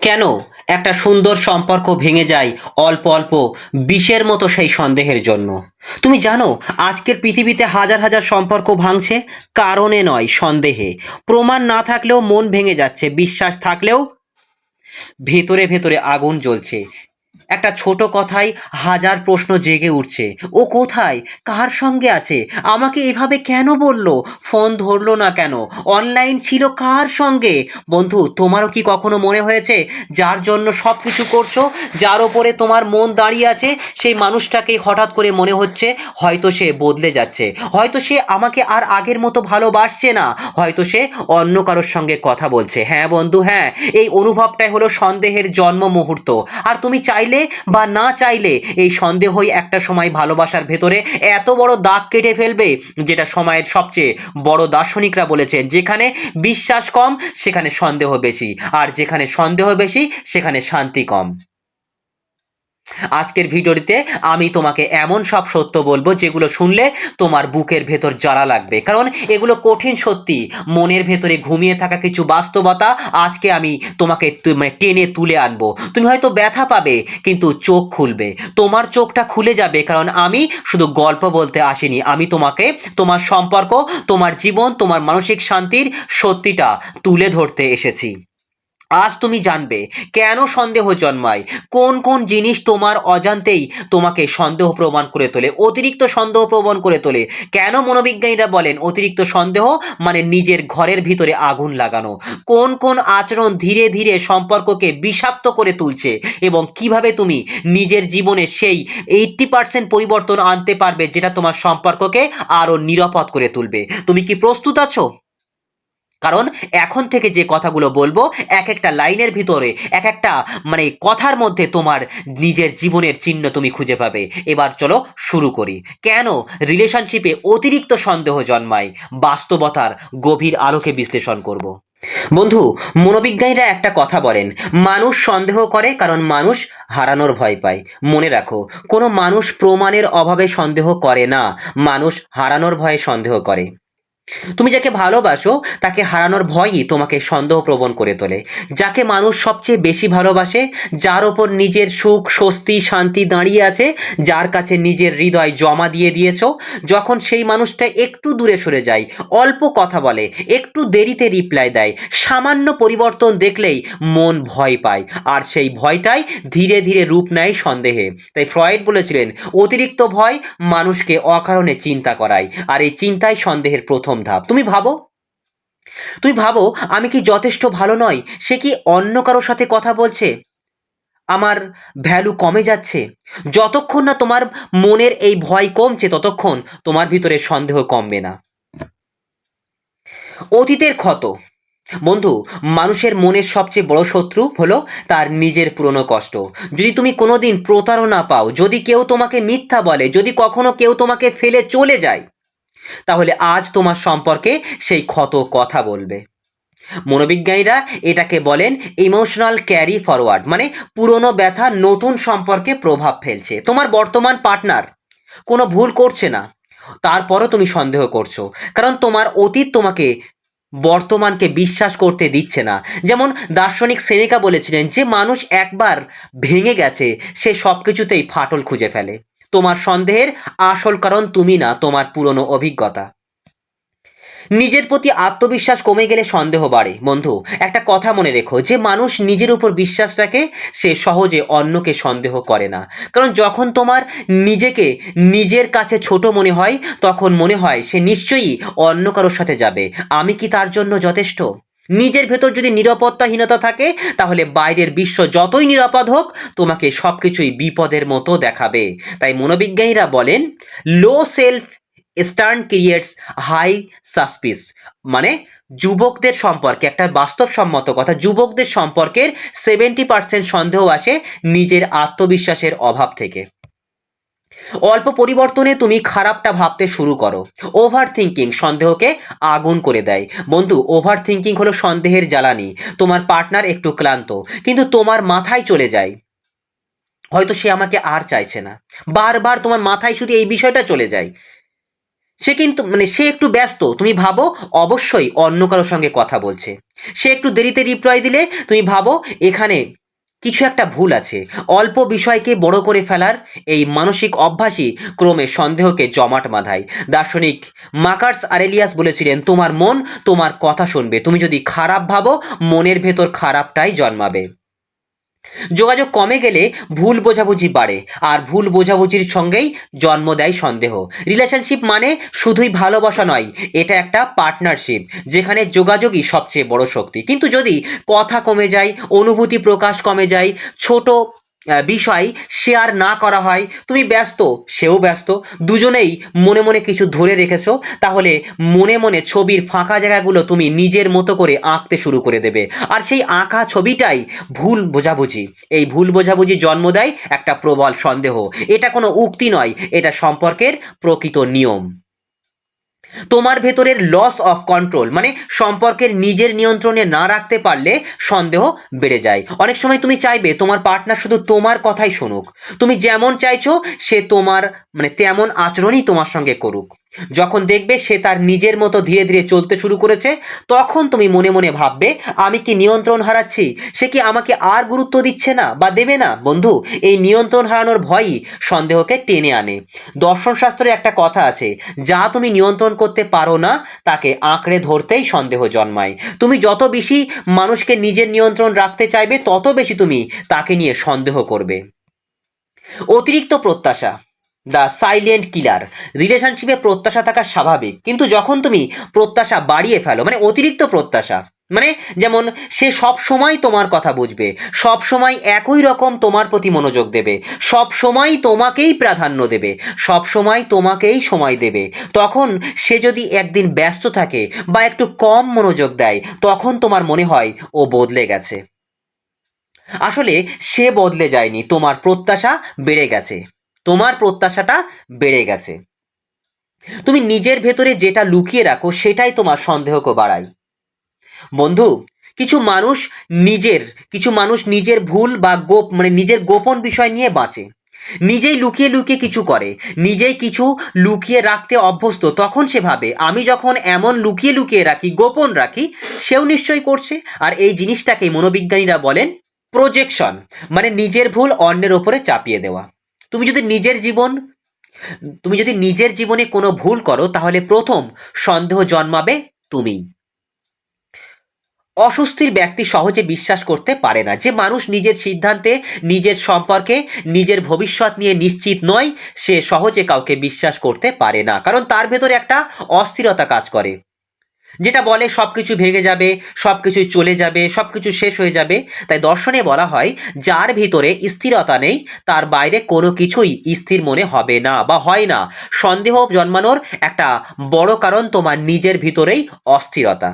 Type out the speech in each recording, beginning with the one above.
কেন একটা সুন্দর সম্পর্ক ভেঙে যায় অল্প অল্প বিষের মতো সেই সন্দেহের জন্য? তুমি জানো, আজকের পৃথিবীতে হাজার হাজার সম্পর্ক ভাঙছে, কারণে নয়, সন্দেহে। প্রমাণ না থাকলেও মন ভেঙে যাচ্ছে, বিশ্বাস থাকলেও ভেতরে ভেতরে আগুন জ্বলছে। একটা ছোট কথাই হাজার প্রশ্ন জেগে উঠছে। ও কোথায়? কার সঙ্গে আছে? আমাকে এভাবে কেন বলল? ফোন ধরলো না কেন? অনলাইন ছিল কার সঙ্গে? বন্ধু, তোমারও কি কখনো মনে হয়েছে যার জন্য সব কিছু করছ, যার ওপরে তোমার মন দাঁড়িয়ে আছে? সেই মানুষটাকে হঠাৎ করে মনে হচ্ছে হয়তো সে বদলে যাচ্ছে। হয়তো সে আমাকে আর আগের মতো ভালোবাসছে না। হয়তো সে অন্য কারোর সঙ্গে কথা বলছে। হ্যাঁ বন্ধু হ্যাঁ এই অনুভবটাই হলো সন্দেহের জন্ম মুহূর্ত। আর তুমি চাইলে বা না চাইলে এই সন্দেহই একটা সময় ভালোবাসার ভেতরে এত বড় দাগ কেটে ফেলবে, যেটা সময়ের সবচেয়ে বড় দার্শনিকরা বলেছেন। যেখানে বিশ্বাস কম, সেখানে সন্দেহ বেশি। আর যেখানে সন্দেহ বেশি, সেখানে শান্তি কম। আজকের ভিডিওটিতে আমি তোমাকে এমন সব সত্য বলব যেগুলো শুনলে তোমার বুকের ভেতর জ্বালা লাগবে। কারণ এগুলো কঠিন সত্যি। মনের ভেতরে ঘুমিয়ে থাকা কিছু বাস্তবতা আজকে আমি তোমাকে মানে টেনে তুলে আনব। তুমি হয়তো ব্যথা পাবে, কিন্তু চোখ খুলবে। তোমার চোখটা খুলে যাবে, কারণ আমি শুধু গল্প বলতে আসিনি। আমি তোমাকে তোমার সম্পর্ক, তোমার জীবন, তোমার মানসিক শান্তির সত্যিটা তুলে ধরতে এসেছি। আজ তুমি জানবে কেন সন্দেহ জন্মায়, কোন কোন জিনিস তোমার অজান্তেই তোমাকে সন্দেহ প্রমাণ করে তোলে, অতিরিক্ত সন্দেহ প্রমাণ করে তোলে। কেন মনোবিজ্ঞানীরা বলেন অতিরিক্ত সন্দেহ মানে নিজের ঘরের ভিতরে আগুন লাগানো? কোন কোন আচরণ ধীরে ধীরে সম্পর্ককে বিষাক্ত করে তুলছে? এবং কীভাবে তুমি নিজের জীবনে সেই এইট্টি পার্সেন্ট পরিবর্তন আনতে পারবে যেটা তোমার সম্পর্ককে আরও নিরাপদ করে তুলবে? তুমি কি প্রস্তুত আছো? কারণ এখন থেকে যে কথাগুলো বলব এক একটা লাইনের ভিতরে এক একটা মানে কথার মধ্যে তোমার নিজের জীবনের চিহ্ন তুমি খুঁজে পাবে। এবার চলো শুরু করি। কেন রিলেশনশিপে অতিরিক্ত সন্দেহ জন্মায়? বাস্তবতার গভীর আলোকে বিশ্লেষণ করব। বন্ধু, মনোবিজ্ঞানীরা একটা কথা বলেন, মানুষ সন্দেহ করে কারণ মানুষ হারানোর ভয় পায়। মনে রাখো, কোনো মানুষ প্রমাণের অভাবে সন্দেহ করে না, মানুষ হারানোর ভয়ে সন্দেহ করে। তুমি যাকে ভালোবাসো, তাকে হারানোর ভয়ই তোমাকে সন্দেহপ্রবণ করে তোলে। যাকে মানুষ সবচেয়ে বেশি ভালোবাসে, যার ওপর নিজের সুখ, স্বস্তি, শান্তি দাঁড়িয়ে আছে, যার কাছে নিজের হৃদয় জমা দিয়ে দিয়েছ, যখন সেই মানুষটা একটু দূরে সরে যায়, অল্প কথা বলে, একটু দেরিতে রিপ্লাই দেয়, সামান্য পরিবর্তন দেখলেই মন ভয় পায়, আর সেই ভয়টাই ধীরে ধীরে রূপ নেয় সন্দেহে। তাই ফ্রয়েড বলেছিলেন, অতিরিক্ত ভয় মানুষকে অকারণে চিন্তা করায়, আর এই চিন্তাই সন্দেহের প্রথম ধাপ। তুমি ভাবো। তুমি ভাবো, আমি কি যথেষ্ট ভালো নয় সে কি অন্য কারোর সাথে কথা বলছে? আমার ভ্যালু কমে যাচ্ছে। যতক্ষণ না তোমার মনের এই ভয় কমছে, ততক্ষণ তোমার ভিতরে সন্দেহ কমবে না। অতীতের ক্ষত। বন্ধু, মানুষের মনের সবচেয়ে বড় শত্রু হলো তার নিজের পুরনো কষ্ট। যদি তুমি কোনোদিন প্রতারণা পাও, যদি কেউ তোমাকে মিথ্যা বলে, যদি কখনো কেউ তোমাকে ফেলে চলে যায় তাহলে আজ তোমার সম্পর্কে সেই ক্ষত কথা বলবে। মনোবিজ্ঞানীরা এটাকে বলেন ইমোশনাল ক্যারি ফরওয়ার্ড মানে পুরনো ব্যথা নতুন সম্পর্কে প্রভাব ফেলছে। তোমার বর্তমান পার্টনার কোনো ভুল করছে না, তারপরও তুমি সন্দেহ করছ, কারণ তোমার অতীত তোমাকে বর্তমানকে বিশ্বাস করতে দিচ্ছে না। যেমন দার্শনিক সেনেকা বলেছিলেন যে, মানুষ একবার ভেঙে গেছে, সে সব কিছুতেই ফাটল খুঁজে ফেলে। তোমার সন্দেহের আসল কারণ তুমি না, তোমার পুরনো অভিজ্ঞতা। নিজের প্রতি আত্মবিশ্বাস কমে গেলে সন্দেহ বাড়ে। বন্ধু, একটা কথা মনে রেখো, যে মানুষ নিজের উপর বিশ্বাস রাখে, সে সহজে অন্যকে সন্দেহ করে না। কারণ যখন তোমার নিজেকে নিজের কাছে ছোট মনে হয়, তখন মনে হয় সে নিশ্চয়ই অন্য কারোর সাথে যাবে। আমি কি তার জন্য যথেষ্ট? নিজের ভেতর যদি নিরাপত্তাহীনতা থাকে, তাহলে বাইরের বিশ্ব যতই নিরাপদ হোক, তোমাকে সব কিছুই বিপদের মতো দেখাবে। তাই মনোবিজ্ঞানীরা বলেন low self stern creates high suspicion মানে যুবকদের সম্পর্কে, একটা বাস্তবসম্মত কথা, যুবকদের সম্পর্কের সেভেন্টি পার্সেন্ট সন্দেহ আসে নিজের আত্মবিশ্বাসের অভাব থেকে। অল্প পরিবর্তনে তুমি খারাপটা ভাবতে শুরু করো। ওভার থিঙ্কিং সন্দেহকে আগুন করে দেয়। বন্ধু ওভার থিঙ্কিং হলো সন্দেহের জ্বালানি। তোমার পার্টনার একটু ক্লান্ত, কিন্তু তোমার মাথায় চলে যায়। হয়তো সে আমাকে আর চাইছে না। বারবার তোমার মাথায় শুধু এই বিষয়টা চলে যায়। সে কিন্তু মানে সে একটু ব্যস্ত। তুমি ভাবো, অবশ্যই অন্য কারোর সঙ্গে কথা বলছে। সে একটু দেরিতে রিপ্লাই দিলে, তুমি ভাবো, এখানে কিছু একটা ভুল আছে। অল্প বিষয়কে বড় করে ফেলার এই মানসিক অভ্যাসই ক্রমে সন্দেহকে জমাট বাঁধায়। দার্শনিক মাকার্স আরেলিয়াস বলেছিলেন, তোমার মন তোমার কথা শুনবে। তুমি যদি খারাপ ভাবো, মনের ভেতর খারাপটাই জন্মাবে। যোগাযোগ কমে গেলে ভুল বোঝাবুঝি বাড়ে, আর ভুল বোঝাবুঝির সঙ্গেই জন্ম দেয় সন্দেহ। রিলেশনশিপ মানে শুধুই ভালোবাসা নয়, এটা একটা পার্টনারশিপ যেখানে যোগাযোগই সবচেয়ে বড় শক্তি। কিন্তু যদি কথা কমে যায়, অনুভূতি প্রকাশ কমে যায়, ছোট বিষয় শেয়ার না করা হয়। তুমি ব্যস্ত, সেও ব্যস্ত। দুজনেই মনে মনে কিছু ধরে রেখেছো। তাহলে মনে মনে ছবির ফাঁকা জায়গাগুলো তুমি নিজের মতো করে আঁকতে শুরু করে দেবে। আর সেই আঁকা ছবিটাই ভুল বোঝাবুঝি। এই ভুল বোঝাবুঝি জন্ম দেয় একটা প্রবল সন্দেহ। এটা কোনো উক্তি নয়, এটা সম্পর্কের প্রকৃত নিয়ম। তোমার ভেতরের লস অফ কন্ট্রোল মানে সম্পর্কের নিজের নিয়ন্ত্রণে না রাখতে পারলে সন্দেহ বেড়ে যায়। অনেক সময় তুমি চাইবে তোমার পার্টনার শুধু তোমার কথাই শুনুক। তুমি যেমন চাইছো সে তোমার মানে তেমন আচরণই তোমার সঙ্গে করুক। যখন দেখবে সে তার নিজের মতো ধীরে ধীরে চলতে শুরু করেছে, তখন তুমি মনে মনে ভাববে, আমি কি নিয়ন্ত্রণ হারাচ্ছি? সে কি আমাকে আর গুরুত্ব দিচ্ছে না বা দেবে না? বন্ধু, এই নিয়ন্ত্রণ হারানোর ভয়ই সন্দেহকে টেনে আনে। দর্শনশাস্ত্রে একটা কথা আছে, যা তুমি নিয়ন্ত্রণ করতে পারো না, তাকে আঁকড়ে ধরতেই সন্দেহ জন্মায়। তুমি যত বেশি মানুষকে নিজের নিয়ন্ত্রণ রাখতে চাইবে, তত বেশি তুমি তাকে নিয়ে সন্দেহ করবে। অতিরিক্ত প্রত্যাশা। দ্য সাইলেন্ট কিলার রিলেশনশিপে প্রত্যাশা থাকা স্বাভাবিক। কিন্তু যখন তুমি প্রত্যাশা বাড়িয়ে ফেলো মানে অতিরিক্ত প্রত্যাশা মানে যেমন সে সব সময় তোমার কথা বুঝবে সব সময় একই রকম তোমার প্রতি মনোযোগ দেবে সব সময় তোমাকেই প্রাধান্য দেবে সব সময় তোমাকেই সময় দেবে, তখন সে যদি একদিন ব্যস্ত থাকে বা একটু কম মনোযোগ দেয়, তখন তোমার মনে হয়, ও বদলে গেছে। আসলে সে বদলে যায়নি, তোমার প্রত্যাশা বেড়ে গেছে। তোমার প্রত্যাশাটা বেড়ে গেছে। তুমি নিজের ভেতরে যেটা লুকিয়ে রাখো, সেটাই তোমার সন্দেহকে বাড়ায়। বন্ধু, কিছু মানুষ নিজের, কিছু মানুষ নিজের ভুল বা গোপ মানে নিজের গোপন বিষয় নিয়ে বাঁচে। নিজেই লুকিয়ে লুকিয়ে কিছু করে, নিজেই কিছু লুকিয়ে রাখতে অভ্যস্ত, তখন সে ভাবে, আমি যখন এমন লুকিয়ে লুকিয়ে রাখি, গোপন রাখি, সেও নিশ্চয়ই করছে। আর এই জিনিসটাকে মনোবিজ্ঞানীরা বলেন প্রজেকশন মানে নিজের ভুল অন্যের ওপরে চাপিয়ে দেওয়া। তুমি যদি নিজের জীবন, তুমি যদি নিজের জীবনে কোনো ভুল করো, তাহলে প্রথম সন্দেহ জন্মাবে তুমি। অস্বস্তির ব্যক্তি সহজে বিশ্বাস করতে পারে না। যে মানুষ নিজের সিদ্ধান্তে, নিজের সম্পর্কে, নিজের ভবিষ্যৎ নিয়ে নিশ্চিত নয়, সে সহজে কাউকে বিশ্বাস করতে পারে না। কারণ তার ভেতরে একটা অস্থিরতা কাজ করে। যেটা বলে সব কিছু ভেঙে যাবে সব কিছুই চলে যাবে সব কিছু শেষ হয়ে যাবে। তাই দর্শনে বলা হয়, যার ভিতরে স্থিরতা নেই, তার বাইরে কোনো কিছুই স্থির মনে হবে না বা হয় না। সন্দেহ জন্মানোর একটা বড় কারণ তোমার নিজের ভিতরেই অস্থিরতা।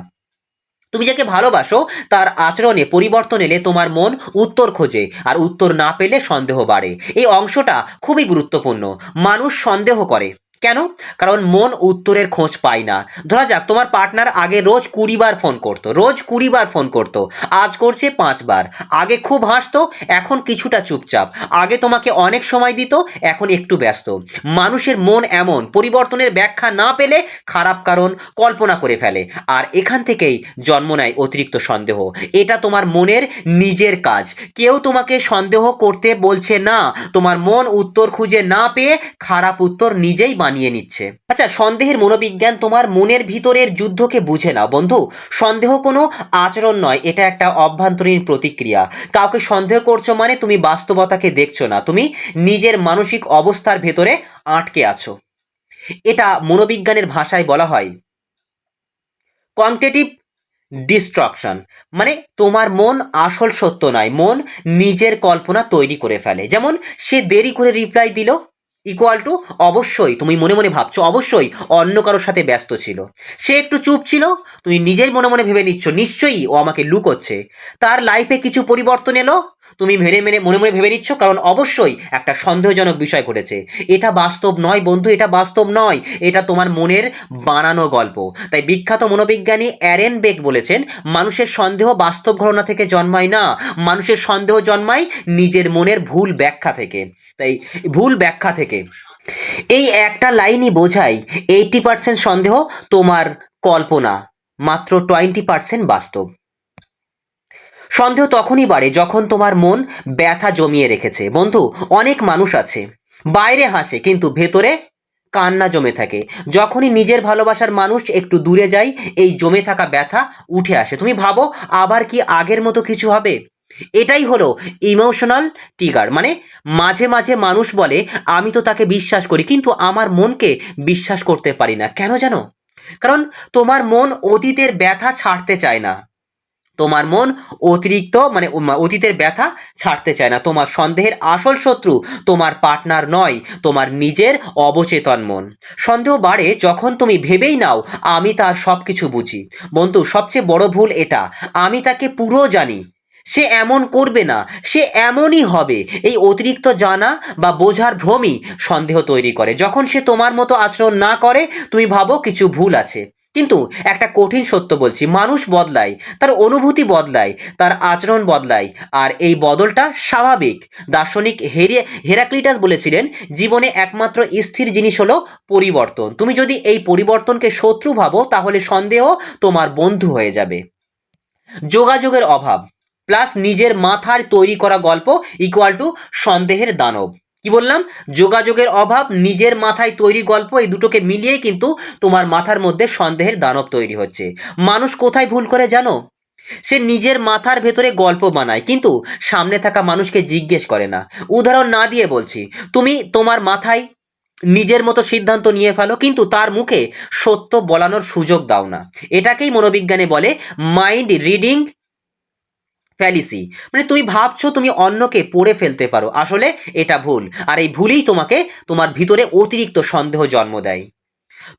তুমি যাকে ভালোবাসো, তার আচরণে পরিবর্তন এলে তোমার মন উত্তর খোঁজে, আর উত্তর না পেলে সন্দেহ বাড়ে। এই অংশটা খুবই গুরুত্বপূর্ণ। মানুষ সন্দেহ করে। কেন? কারণ মন উত্তরের খোঁজ পায় না। ধরা যাক, তোমার পার্টনার আগে রোজ কুড়ি বার ফোন করতো, রোজ কুড়ি বার ফোন করতো, আজ করছে পাঁচবার। আগে খুব হাসতো, এখন কিছুটা চুপচাপ। আগে তোমাকে অনেক সময় দিত, এখন একটু ব্যস্ত। মানুষের মন এমন, পরিবর্তনের ব্যাখ্যা না পেলে খারাপ কারণ কল্পনা করে ফেলে। আর এখান থেকেই জন্ম নেয় অতিরিক্ত সন্দেহ। এটা তোমার মনের নিজের কাজ। কেউ তোমাকে সন্দেহ করতে বলছে না, তোমার মন উত্তর খুঁজে না পেয়ে খারাপ উত্তর নিজেই বানিয়ে নিচ্ছে। আচ্ছা সন্দেহের মনোবিজ্ঞান তোমার মনের ভিতরের যুদ্ধকে বুঝে না বন্ধু, সন্দেহ কোনো আচরণ নয়, এটা একটা অভ্যন্তরীণ প্রতিক্রিয়া। কাউকে সন্দেহ করছ মানে তুমি বাস্তবতাকে দেখছ না, তুমি নিজের মানসিক অবস্থার ভেতরে আটকে আছো। এটা মনোবিজ্ঞানের ভাষায় বলা হয় কোয়ান্টিটিভ ডিস্ট্রাকশন মানে তোমার মন আসল সত্য নয়, মন নিজের কল্পনা তৈরি করে ফেলে। যেমন, সে দেরি করে রিপ্লাই দিল ইকুয়াল টু অবশ্যই, তুমি মনে মনে ভাবছ, অবশ্যই অন্য কারোর সাথে ব্যস্ত ছিল। সে একটু চুপ ছিল, তুমি নিজের মনে মনে ভেবে নিচ্ছ, নিশ্চয়ই ও আমাকে লুকোচ্ছে। তার লাইফে কিছু পরিবর্তন এলো? তুমি মেনে মেনে, মনে মনে ভেবে নিচ্ছ? কারণ অবশ্যই একটা সন্দেহজনক বিষয় ঘটেছে। এটা বাস্তব নয় বন্ধু, এটা বাস্তব নয়। এটা তোমার মনের বানানো গল্প। তাই বিখ্যাত মনোবিজ্ঞানী অ্যারেন বেক বলেছেন, মানুষের সন্দেহ বাস্তব ঘটনা থেকে জন্মায় না। মানুষের সন্দেহ জন্মায় নিজের মনের ভুল ব্যাখ্যা থেকে। তাই ভুল ব্যাখ্যা থেকে। এই একটা লাইনই বোঝায় এইটি পার্সেন্ট সন্দেহ তোমার কল্পনা। মাত্র টোয়েন্টি পার্সেন্ট বাস্তব। সন্দেহ তখনই বাড়ে যখন তোমার মন ব্যথা জমিয়ে রেখেছে। বন্ধু, অনেক মানুষ আছে, বাইরে হাসে কিন্তু ভেতরে কান্না জমে থাকে। যখনই নিজের ভালোবাসার মানুষ একটু দূরে যায়, এই জমে থাকা ব্যথা উঠে আসে। তুমি ভাবো, আবার কি আগের মতো কিছু হবে? এটাই হলো ইমোশনাল টিগার মানে মাঝে মাঝে মানুষ বলে, আমি তো তাকে বিশ্বাস করি, কিন্তু আমার মনকে বিশ্বাস করতে পারি না। কেন জানো? কারণ তোমার মন অতীতের ব্যথা ছাড়তে চায় না। তোমার মন অতিরিক্ত মানে অতীতের ব্যথা ছাড়তে চায় না। তোমার সন্দেহের আসল শত্রু তোমার পার্টনার নয়, তোমার নিজের অবচেতন মন। সন্দেহ বাড়ে যখন তুমি ভেবেই নাও, আমি তার সব কিছু বুঝি। বন্ধু, সবচেয়ে বড় ভুল এটা, আমি তাকে পুরো জানি। সে এমন করবে না, সে এমনই হবে। এই অতিরিক্ত জানা বা বোঝার ভ্রমই সন্দেহ তৈরি করে। যখন সে তোমার মতো আচরণ না করে, তুমি ভাবো কিছু ভুল আছে। কিন্তু একটা কঠিন সত্য বলছি, মানুষ বদলায়, তার অনুভূতি বদলায়, তার আচরণ বদলায়, আর এই বদলটা স্বাভাবিক। দার্শনিক হেরি হেরাক্লিটাস বলেছিলেন, জীবনে একমাত্র স্থির জিনিস হলো পরিবর্তন। তুমি যদি এই পরিবর্তনকে শত্রু ভাবো, তাহলে সন্দেহ তোমার বন্ধু হয়ে যাবে। যোগাযোগের অভাব, প্লাস নিজের মাথার তৈরি করা গল্প ইকুয়াল টু সন্দেহের দানব। কি বললাম? যোগাযোগের অভাব, নিজের মাথায় তৈরি গল্প, এই দুটোকে মিলিয়েই কিন্তু তোমার মাথার মধ্যে সন্দেহের দানব তৈরি হচ্ছে। মানুষ কোথায় ভুল করে জানো? সে নিজের মাথার ভেতরে গল্প বানায়, কিন্তু সামনে থাকা মানুষকে জিজ্ঞেস করে না। উদাহরণ না দিয়ে বলছি, তুমি তোমার মাথায় নিজের মতো সিদ্ধান্ত নিয়ে ফেলো, কিন্তু তার মুখে সত্য বলানোর সুযোগ দাও না। এটাকেই মনোবিজ্ঞানে বলে মাইন্ড রিডিং ফ্যালিসি মানে তুমি ভাবছ তুমি অন্যকে পড়ে ফেলতে পারো। আসলে এটা ভুল। আর এই ভুলই তোমাকে তোমার ভিতরে অতিরিক্ত সন্দেহ জন্ম দেয়।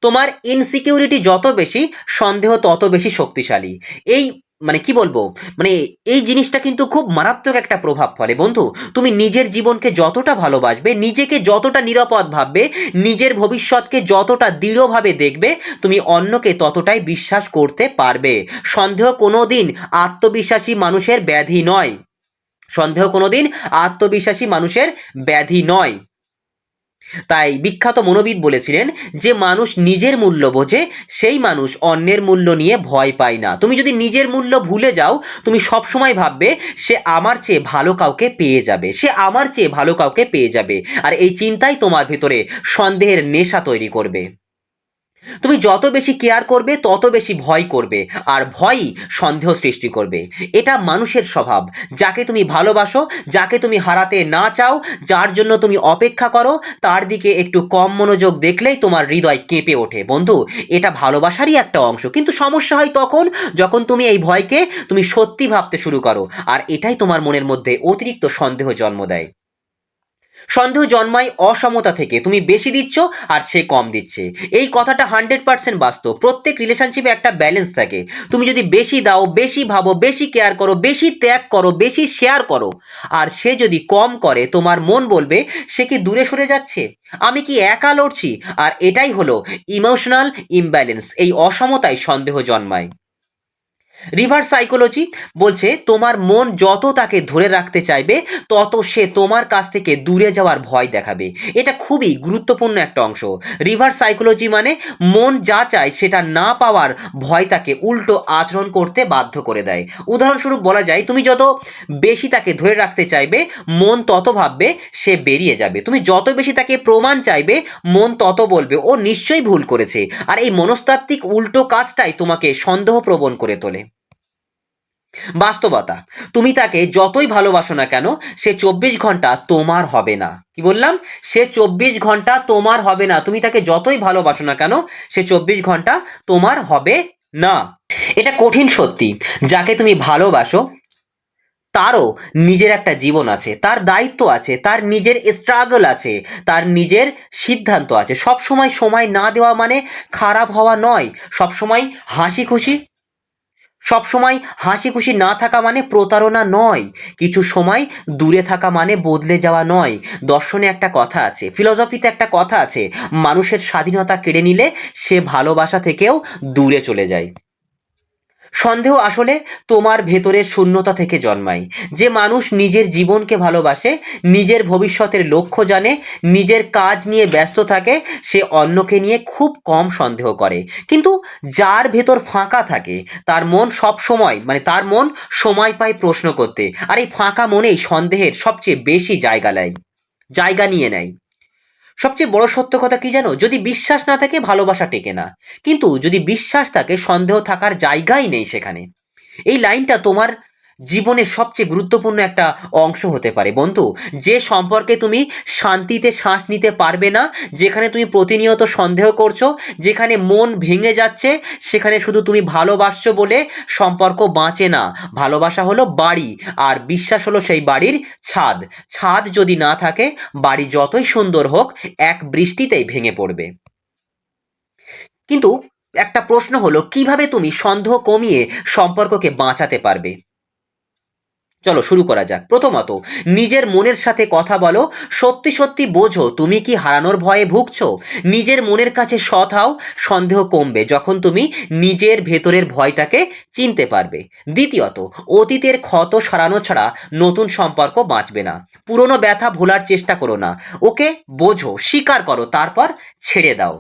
তোমার ইনসিকিউরিটি যত বেশি, সন্দেহ তত বেশি শক্তিশালী। এই মানে কি বলব? মানে এই জিনিসটা কিন্তু খুব মারাত্মক একটা প্রভাব ফলে। বন্ধু, তুমি নিজের জীবনকে যতটা ভালোবাসবে, নিজেকে যতটা নিরাপদ ভাববে, নিজের ভবিষ্যৎকে যতটা দৃঢ়ভাবে দেখবে, তুমি অন্যকে ততটাই বিশ্বাস করতে পারবে। সন্দেহ কোনো দিন আত্মবিশ্বাসী মানুষের ব্যাধি নয়। সন্দেহ কোনোদিন আত্মবিশ্বাসী মানুষের ব্যাধি নয়। তাই বিখ্যাত মনোবিদ বলেছিলেন যে, মানুষ নিজের মূল্য বোঝে, সেই মানুষ অন্যের মূল্য নিয়ে ভয় পায় না। তুমি যদি নিজের মূল্য ভুলে যাও, তুমি সবসময় ভাববে, সে আমার চেয়ে ভালো কাউকে পেয়ে যাবে, সে আমার চেয়ে ভালো কাউকে পেয়ে যাবে। আর এই চিন্তাই তোমার ভিতরে সন্দেহের নেশা তৈরি করবে। তুমি যত বেশি কেয়ার করবে, তত বেশি ভয় করবে, আর ভয়ই সন্দেহ সৃষ্টি করবে। এটা মানুষের স্বভাব। যাকে তুমি ভালোবাসো, যাকে তুমি হারাতে না চাও, যার জন্য তুমি অপেক্ষা করো, তার দিকে একটু কম মনোযোগ দেখলেই তোমার হৃদয় কেঁপে ওঠে। বন্ধু, এটা ভালোবাসারই একটা অংশ। কিন্তু সমস্যা হয় তখন যখন তুমি এই ভয়কে তুমি সত্যি ভাবতে শুরু করো, আর এটাই তোমার মনের মধ্যে অতিরিক্ত সন্দেহ জন্ম দেয়। সন্দেহ জন্মায় অসমতা থেকে। তুমি বেশি দিচ্ছ আর সে কম দিচ্ছে। এই কথাটা হান্ড্রেড পার্সেন্ট বাস্তব। প্রত্যেক রিলেশনশিপে একটা ব্যালেন্স থাকে। তুমি যদি বেশি দাও, বেশি ভাবো, বেশি কেয়ার করো, বেশি ত্যাগ করো, বেশি শেয়ার করো, আর সে যদি কম করে, তোমার মন বলবে, সে কি দূরে সরে যাচ্ছে? আমি কি একা লড়ছি? আর এটাই হলো ইমোশনাল ইমব্যালেন্স। এই অসমতায় সন্দেহ জন্মায়। রিভার সাইকোলজি বলছে, তোমার মন যত তাকে ধরে রাখতে চাইবে, তত সে তোমার কাছ থেকে দূরে যাওয়ার ভয় দেখাবে। এটা খুবই গুরুত্বপূর্ণ একটা অংশ। রিভার সাইকোলজি মানে মন যা চায় সেটা না পাওয়ার ভয় তাকে উল্টো আচরণ করতে বাধ্য করে দেয়। উদাহরণস্বরূপ বলা যায়, তুমি যত বেশি তাকে ধরে রাখতে চাইবে, মন তত ভাববে, সে বেরিয়ে যাবে। তুমি যত বেশি তাকে প্রমাণ চাইবে, মন তত বলবে, ও নিশ্চয়ই ভুল করেছে। আর এই মনস্তাত্ত্বিক উল্টো কাজটাই তোমাকে সন্দেহপ্রবণ করে তোলে। বাস্তবতা। তুমি তাকে যতই ভালোবাসো না কেন, সে চব্বিশ ঘণ্টা তোমার হবে না। কি বললাম? সে চব্বিশ ঘণ্টা তোমার হবে না। তুমি তাকে যতই ভালোবাসো না কেন, সে চব্বিশ ঘণ্টা তোমার হবে না। এটা কঠিন সত্যি। যাকে তুমি ভালোবাসো, তারও নিজের একটা জীবন আছে। তার দায়িত্ব আছে, তার নিজের স্ট্রাগল আছে, তার নিজের সিদ্ধান্ত আছে। সব সময় সময় না দেওয়া মানে খারাপ হওয়া নয়। সব সময় হাসি খুশি সব সময় হাসি খুশি না থাকা মানে প্রতারণা নয়, কিছু সময় দূরে থাকা মানে বদলে যাওয়া নয়। দর্শনে একটা কথা আছে, ফিলসফিতে একটা কথা আছে, মানুষের স্বাধীনতা কেড়ে নিলে সে ভালোবাসা থেকেও দূরে চলে যায়। সন্দেহ আসলে তোমার ভেতরের শূন্যতা থেকে জন্মায়। যে মানুষ নিজের জীবনকে ভালোবাসে, নিজের ভবিষ্যতের লক্ষ্য জানে, নিজের কাজ নিয়ে ব্যস্ত থাকে, সে অন্যকে নিয়ে খুব কম সন্দেহ করে। কিন্তু যার ভেতর ফাঁকা থাকে, তার মন সব সময় মানে তার মন সময় পায় প্রশ্ন করতে। আর এই ফাঁকা মনেই সন্দেহের সবচেয়ে বেশি জায়গা নেয়, জায়গা নিয়ে নেয়। সবচেয়ে বড় সত্য কথা কি জানো? যদি বিশ্বাস না থাকে, ভালোবাসা টেকে না। কিন্তু যদি বিশ্বাস থাকে, সন্দেহ থাকার জায়গাই নেই সেখানে। এই লাইনটা তোমার জীবনের সবচেয়ে গুরুত্বপূর্ণ একটা অংশ হতে পারে। বন্ধু, যে সম্পর্কে তুমি শান্তিতে শ্বাস নিতে পারবে না, যেখানে তুমি প্রতিনিয়ত সন্দেহ করছ, যেখানে মন ভেঙে যাচ্ছে, সেখানে শুধু তুমি ভালোবাসছো বলে সম্পর্ক বাঁচে না। ভালোবাসা হলো বাড়ি, আর বিশ্বাস হলো সেই বাড়ির ছাদ। ছাদ যদি না থাকে, বাড়ি যতই সুন্দর হোক, এক বৃষ্টিতেই ভেঙে পড়বে। কিন্তু একটা প্রশ্ন হলো, কীভাবে তুমি সন্দেহ কমিয়ে সম্পর্ককে বাঁচাতে পারবে? চলো শুরু করা যাক। প্রথমত, নিজের মনের সাথে কথা বলো, সত্যি সত্যি বোঝো তুমি কি হারানোর ভয়ে ভুগছ? নিজের মনের কাছে সৎ হও, সন্দেহ কমবে যখন তুমি নিজের ভেতরের ভয়টাকে চিনতে পারবে। দ্বিতীয়ত, অতীতের ক্ষত সারানো ছাড়া নতুন সম্পর্ক বাঁচবে না। পুরনো ব্যথা ভোলার চেষ্টা করো না। ওকে বোঝো, স্বীকার করো, তারপর ছেড়ে দাও।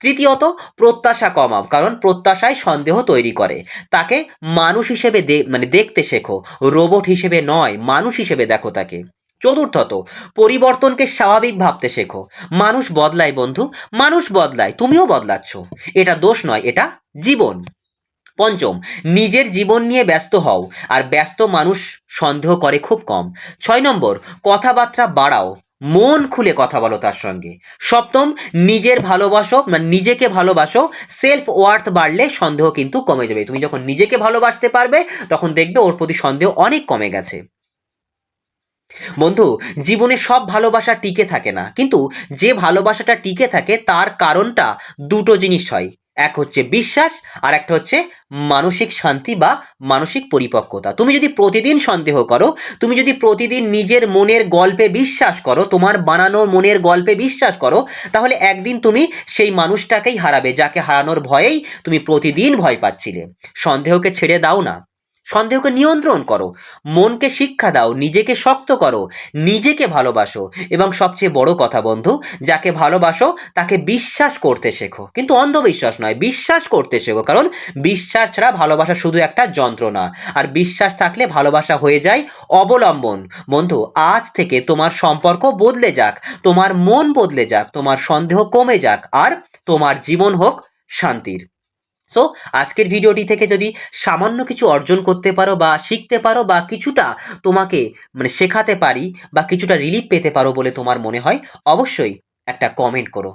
তৃতীয়ত, প্রত্যাশা কমাও, কারণ প্রত্যাশায় সন্দেহ তৈরি করে। তাকে মানুষ হিসেবে মানে দেখতে শেখো, রোবট হিসেবে নয়, মানুষ হিসেবে দেখো তাকে। চতুর্থত, পরিবর্তনকে স্বাভাবিক ভাবতে শেখো, মানুষ বদলায় বন্ধু, মানুষ বদলায়, তুমিও বদলাচ্ছ। এটা দোষ নয়, এটা জীবন। পঞ্চম, নিজের জীবন নিয়ে ব্যস্ত হও, আর ব্যস্ত মানুষ সন্দেহ করে খুব কম। ছয় নম্বর, কথাবার্তা বাড়াও মন খুলে কথা বলো তার সঙ্গে। সপ্তম, নিজের ভালোবাসো মানে নিজেকে ভালোবাসো সেলফ ওয়ার্থ বাড়লে সন্দেহ কিন্তু কমে যাবে। তুমি যখন নিজেকে ভালোবাসতে পারবে, তখন দেখবে ওর প্রতি সন্দেহ অনেক কমে গেছে। বন্ধু, জীবনে সব ভালোবাসা টিকে থাকে না। কিন্তু যে ভালোবাসাটা টিকে থাকে, তার কারণটা দুটো জিনিস হয়। এক হচ্ছে বিশ্বাস আর একটা হচ্ছে মানসিক শান্তি বা মানসিক পরিপক্কতা। তুমি যদি প্রতিদিন সন্দেহ করো, তুমি যদি প্রতিদিন নিজের মনের গল্পে বিশ্বাস করো, তোমার বানানো মনের গল্পে বিশ্বাস করো, তাহলে একদিন তুমি সেই মানুষটাকেই হারাবে, যাকে হারানোর ভয়েই তুমি প্রতিদিন ভয় পাচ্ছিলে। সন্দেহকে ছেড়ে দাও না। সন্দেহকে নিয়ন্ত্রণ করো, মনকে শিক্ষা দাও, নিজেকে শক্ত করো, নিজেকে ভালোবাসো এবং সবচেয়ে বড় কথা বন্ধু, যাকে ভালোবাসো তাকে বিশ্বাস করতে শেখো। কিন্তু অন্ধবিশ্বাস নয়, বিশ্বাস করতে শেখো, কারণ বিশ্বাস ছাড়া ভালোবাসা শুধু একটা যন্ত্রণা আর বিশ্বাস থাকলে ভালোবাসা হয়ে যায় অবলম্বন। বন্ধু, আজ থেকে তোমার সম্পর্ক বদলে যাক, তোমার মন বদলে যাক, তোমার সন্দেহ কমে যাক, আর তোমার জীবন হোক শান্তির। সো আজকের ভিডিওটি থেকে যদি সামান্য কিছু অর্জন করতে পারো বা শিখতে পারো বা কিছুটা তোমাকে মানে শেখাতে পারি বা কিছুটা রিলিফ পেতে পারো বলে তোমার মনে হয়, অবশ্যই একটা কমেন্ট করো।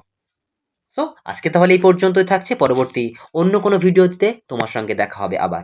সো আজকে তাহলে এই পর্যন্তই থাকছে। পরবর্তী অন্য কোনো ভিডিওতে তোমার সঙ্গে দেখা হবে আবার।